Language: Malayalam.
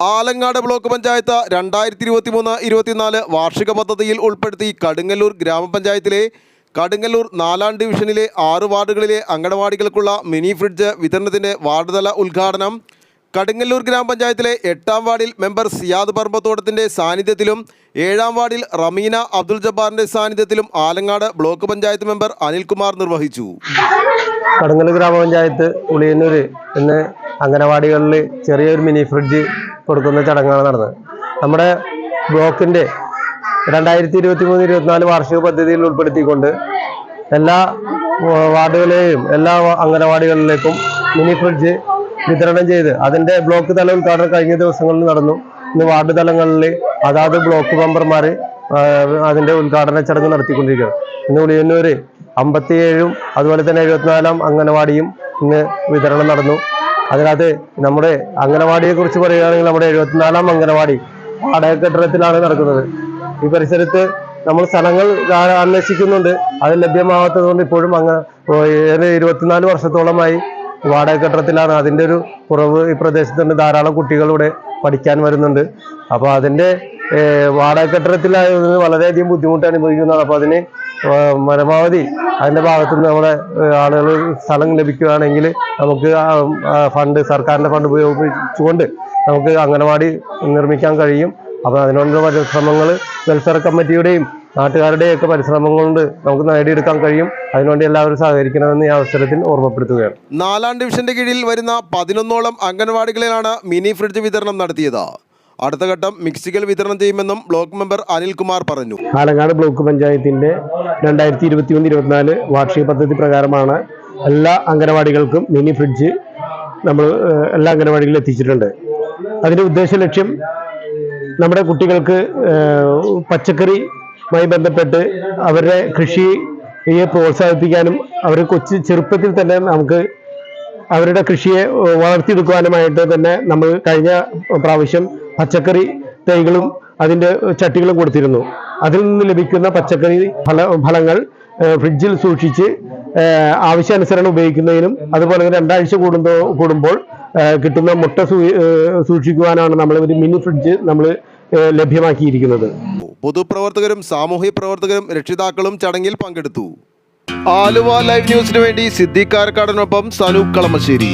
ആലങ്ങാട് ബ്ലോക്ക് പഞ്ചായത്ത് രണ്ടായിരത്തി ഇരുപത്തി മൂന്ന് ഇരുപത്തിനാല് വാർഷിക പദ്ധതിയിൽ ഉൾപ്പെടുത്തി കടുങ്ങല്ലൂർ ഗ്രാമപഞ്ചായത്തിലെ കടുങ്ങല്ലൂർ നാലാം ഡിവിഷനിലെ ആറ് വാർഡുകളിലെ അങ്കണവാടികൾക്കുള്ള മിനി ഫ്രിഡ്ജ് വിതരണത്തിന്റെ വാർഡ് തല ഉദ്ഘാടനം. കടുങ്ങല്ലൂർ ഗ്രാമപഞ്ചായത്തിലെ എട്ടാം വാർഡിൽ മെമ്പർ സിയാദ് പർമ്മത്തോടത്തിന്റെ സാന്നിധ്യത്തിലും ഏഴാം വാർഡിൽ റമീന അബ്ദുൽ ജബ്ബാറിന്റെ സാന്നിധ്യത്തിലും ആലങ്ങാട് ബ്ലോക്ക് പഞ്ചായത്ത് മെമ്പർ അനിൽകുമാർ നിർവഹിച്ചു. കടുങ്ങല്ലൂർ ഗ്രാമപഞ്ചായത്ത് ഉളിയന്നൂർ എന്ന അംഗനവാടികളിൽ ചെറിയൊരു മിനി ഫ്രിഡ്ജ് കൊടുക്കുന്ന ചടങ്ങാണ് നടന്നത്. നമ്മുടെ ബ്ലോക്കിന്റെ രണ്ടായിരത്തി ഇരുപത്തി മൂന്ന് ഇരുപത്തിനാല് വാർഷിക പദ്ധതിയിൽ ഉൾപ്പെടുത്തിക്കൊണ്ട് എല്ലാ വാർഡുകളെയും എല്ലാ അംഗനവാടികളിലേക്കും മിനി ഫ്രിഡ്ജ് വിതരണം ചെയ്ത് അതിന്റെ ബ്ലോക്ക് തല ഉദ്ഘാടനം കഴിഞ്ഞ ദിവസങ്ങളിൽ നടന്നു. ഇന്ന് വാർഡ് തലങ്ങളിൽ അതാത് ബ്ലോക്ക് മെമ്പർമാർ അതിന്റെ ഉദ്ഘാടന ചടങ്ങ് നടത്തിക്കൊണ്ടിരിക്കുകയാണ്. ഇന്ന് ഉളിയന്നൂര് അമ്പത്തിയേഴും അതുപോലെ തന്നെ എഴുപത്തിനാലാം അംഗനവാടിയും ഇന്ന് വിതരണം നടന്നു. അതിനകത്ത് നമ്മുടെ അംഗനവാടിയെ കുറിച്ച് പറയുകയാണെങ്കിൽ നമ്മുടെ എഴുപത്തിനാലാം അംഗനവാടി വാടക കെട്ടിടത്തിലാണ് നടക്കുന്നത്. ഈ പരിസരത്ത് നമ്മൾ സ്ഥലങ്ങൾ അന്വേഷിക്കുന്നുണ്ട്. അത് ലഭ്യമാവാത്തത് കൊണ്ട് ഇപ്പോഴും അങ്ങ് ഇരുപത്തിനാല് വർഷത്തോളമായി വാടക കെട്ടിടത്തിലാണ് അതിന്റെ ഒരു കുറവ് ഈ പ്രദേശത്തുണ്ട്. ധാരാളം കുട്ടികളിവിടെ പഠിക്കാൻ വരുന്നുണ്ട്. അപ്പോൾ അതിന്റെ വാടക കെട്ടിടത്തിലായത് വളരെയധികം ബുദ്ധിമുട്ട് അനുഭവിക്കുന്നതാണ് അപ്പോൾ അതിന് പരമാവധി അതിന്റെ ഭാഗത്തു നിന്ന് നമ്മുടെ ആളുകൾ സ്ഥലം ലഭിക്കുകയാണെങ്കിൽ നമുക്ക് ഫണ്ട് സർക്കാരിന്റെ ഫണ്ട് ഉപയോഗിച്ചുകൊണ്ട് നമുക്ക് അംഗനവാടി നിർമ്മിക്കാൻ കഴിയും. അപ്പോൾ അതിനുള്ള പരിശ്രമങ്ങൾ വെൽഫെയർ കമ്മിറ്റിയുടെയും നാട്ടുകാരുടെയും ഒക്കെ പരിശ്രമം കൊണ്ട് നമുക്ക് നേടിയെടുക്കാൻ കഴിയും. അതിനുവേണ്ടി എല്ലാവരും സഹകരിക്കണമെന്ന് ഈ അവസരത്തിൽ ഓർമ്മപ്പെടുത്തുകയാണ്. നാലാം ഡിവിഷന്റെ കീഴിൽ വരുന്ന പതിനൊന്നോളം അംഗൻവാടികളിലാണ് മിനി ഫ്രിഡ്ജ് വിതരണം നടത്തിയത്. അടുത്ത ഘട്ടം മിക്സികൾ വിതരണം ചെയ്യുമെന്നും ബ്ലോക്ക് മെമ്പർ അനിൽകുമാർ പറഞ്ഞു. ആലങ്ങാട് ബ്ലോക്ക് പഞ്ചായത്തിന്റെ രണ്ടായിരത്തി ഇരുപത്തി ഒന്ന് ഇരുപത്തിനാല് വാർഷിക പദ്ധതി പ്രകാരമാണ് എല്ലാ അംഗനവാടികൾക്കും മിനി ഫ്രിഡ്ജ് നമ്മൾ എല്ലാ അംഗനവാടികളിലും എത്തിച്ചിട്ടുണ്ട്. അതിന്റെ ഉദ്ദേശ ലക്ഷ്യം നമ്മുടെ കുട്ടികൾക്ക് പച്ചക്കറിയുമായി ബന്ധപ്പെട്ട് അവരുടെ കൃഷിയെ പ്രോത്സാഹിപ്പിക്കാനും അവർ കൊച്ചു ചെറുപ്പത്തിൽ തന്നെ നമുക്ക് അവരുടെ കൃഷിയെ വളർത്തിയെടുക്കുവാനുമായിട്ട് തന്നെ നമ്മൾ കഴിഞ്ഞ പ്രാവശ്യം പച്ചക്കറി തൈകളും അതിന്റെ ചട്ടികളും കൊടുത്തിരുന്നു. അതിൽ നിന്ന് ലഭിക്കുന്ന പച്ചക്കറി ഫല ഫലങ്ങൾ ഫ്രിഡ്ജിൽ സൂക്ഷിച്ച് ആവശ്യാനുസരണം ഉപയോഗിക്കുന്നതിനും അതുപോലെ തന്നെ രണ്ടാഴ്ച കൂടുമ്പോ കൂടുമ്പോൾ കിട്ടുന്ന മുട്ട സൂക്ഷിക്കുവാനാണ് നമ്മൾ ഒരു മിനി ഫ്രിഡ്ജ് നമ്മൾ ലഭ്യമാക്കിയിരിക്കുന്നത്. പൊതുപ്രവർത്തകരും സാമൂഹ്യ പ്രവർത്തകരും രക്ഷിതാക്കളും ചടങ്ങിൽ പങ്കെടുത്തു. ആലുവ ലൈവ് ന്യൂസിനു വേണ്ടി സിദ്ദീഖ് കാരക്കാടനൊപ്പം സനൂപ് കളമശ്ശേരി.